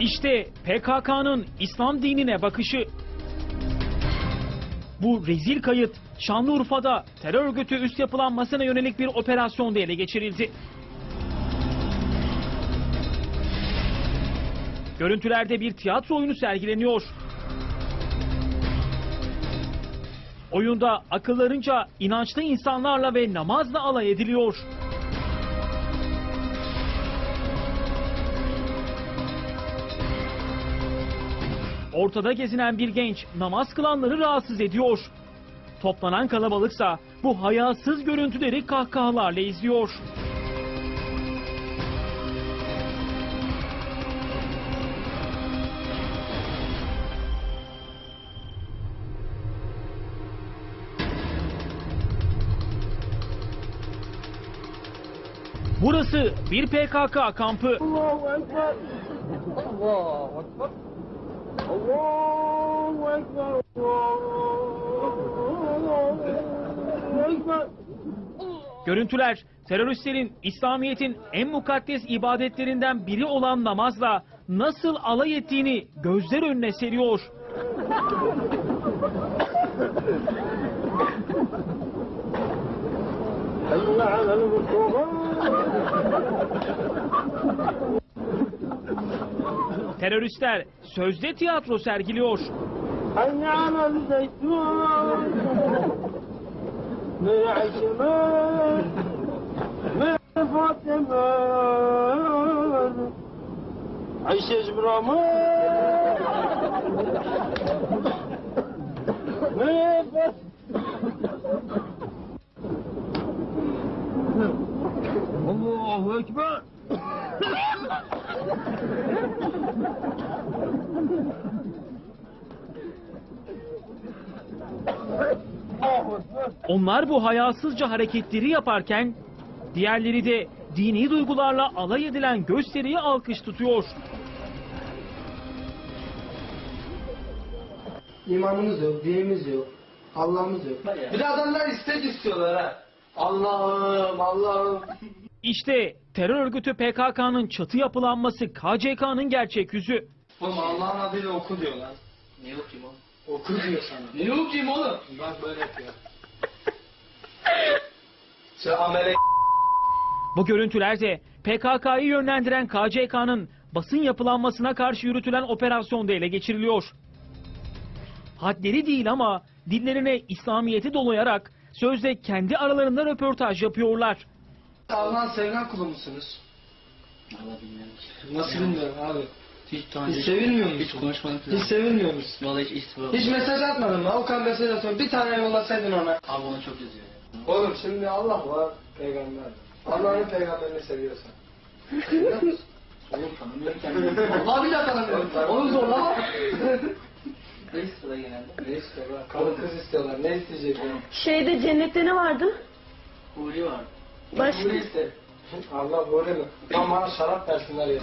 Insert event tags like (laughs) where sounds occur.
İşte PKK'nın İslam dinine bakışı. Bu rezil kayıt Şanlıurfa'da terör örgütü üst yapılanmasına yönelik bir operasyonda ele geçirildi. Görüntülerde bir tiyatro oyunu sergileniyor. Oyunda akıllarınca inançlı insanlarla ve namazla alay ediliyor. Ortada gezinen bir genç namaz kılanları rahatsız ediyor. Toplanan kalabalıksa bu hayasız görüntüleri kahkahalarla izliyor. Burası bir PKK kampı. Allahu Ekber. Allahu Ekber. Görüntüler teröristlerin İslamiyet'in en mukaddes ibadetlerinden biri olan namazla nasıl alay ettiğini gözler önüne seriyor. Allah (laughs) Teröristler sözde tiyatro sergiliyor. Allahu Ekber! Onlar bu hayasızca hareketleri yaparken diğerleri de dini duygularla alay edilen gösteriye alkış tutuyor. İmanımız yok, dinimiz yok, Allah'ımız yok. Bir de adamlar istek istiyorlar ha. Allah'ım, Allah'ım. İşte terör örgütü PKK'nın çatı yapılanması KCK'nın gerçek yüzü. Oğlum Allah'ın adıyla oku diyor lan. Ne okuyayım oğlum? Oku diyor sana. Ne okuyayım oğlum? Bak böyle yapıyor. Sen amele Bu görüntülerde PKK'yı yönlendiren KCK'nın basın yapılanmasına karşı yürütülen operasyonda ele geçiriliyor. Hadleri değil ama dillerine İslamiyet'i dolayarak sözde kendi aralarında röportaj yapıyorlar. Allah'ın sevilen kulu musunuz? Valla bilmiyorum ki. Nasıl bilmiyorum abi. Hiç daha Hiç sevilmiyor musun? hiç konuşmadım Hiç sevilmiyor musun? Valla hiç istifa Hiç mesaj atmadın mı? Okan mesaj atıyor. Bir tane yollasaydın ona. Abi ona çok ya. Oğlum şimdi Allah var, peygamber. var. Allah'ın peygamberini seviyorsan. Seviyor musun? Oğlum tanımıyorum kendimi. (laughs) Abi de tanımıyorum. Onu zorlama. (laughs) Ne istiyorlar genelde? ne istiyorlar? Karı kız istiyorlar. Ne isteyecek? Şeyde cennette ne vardı? Huri var. Başka. Allah böyle mi? Bana şarap versinler ya.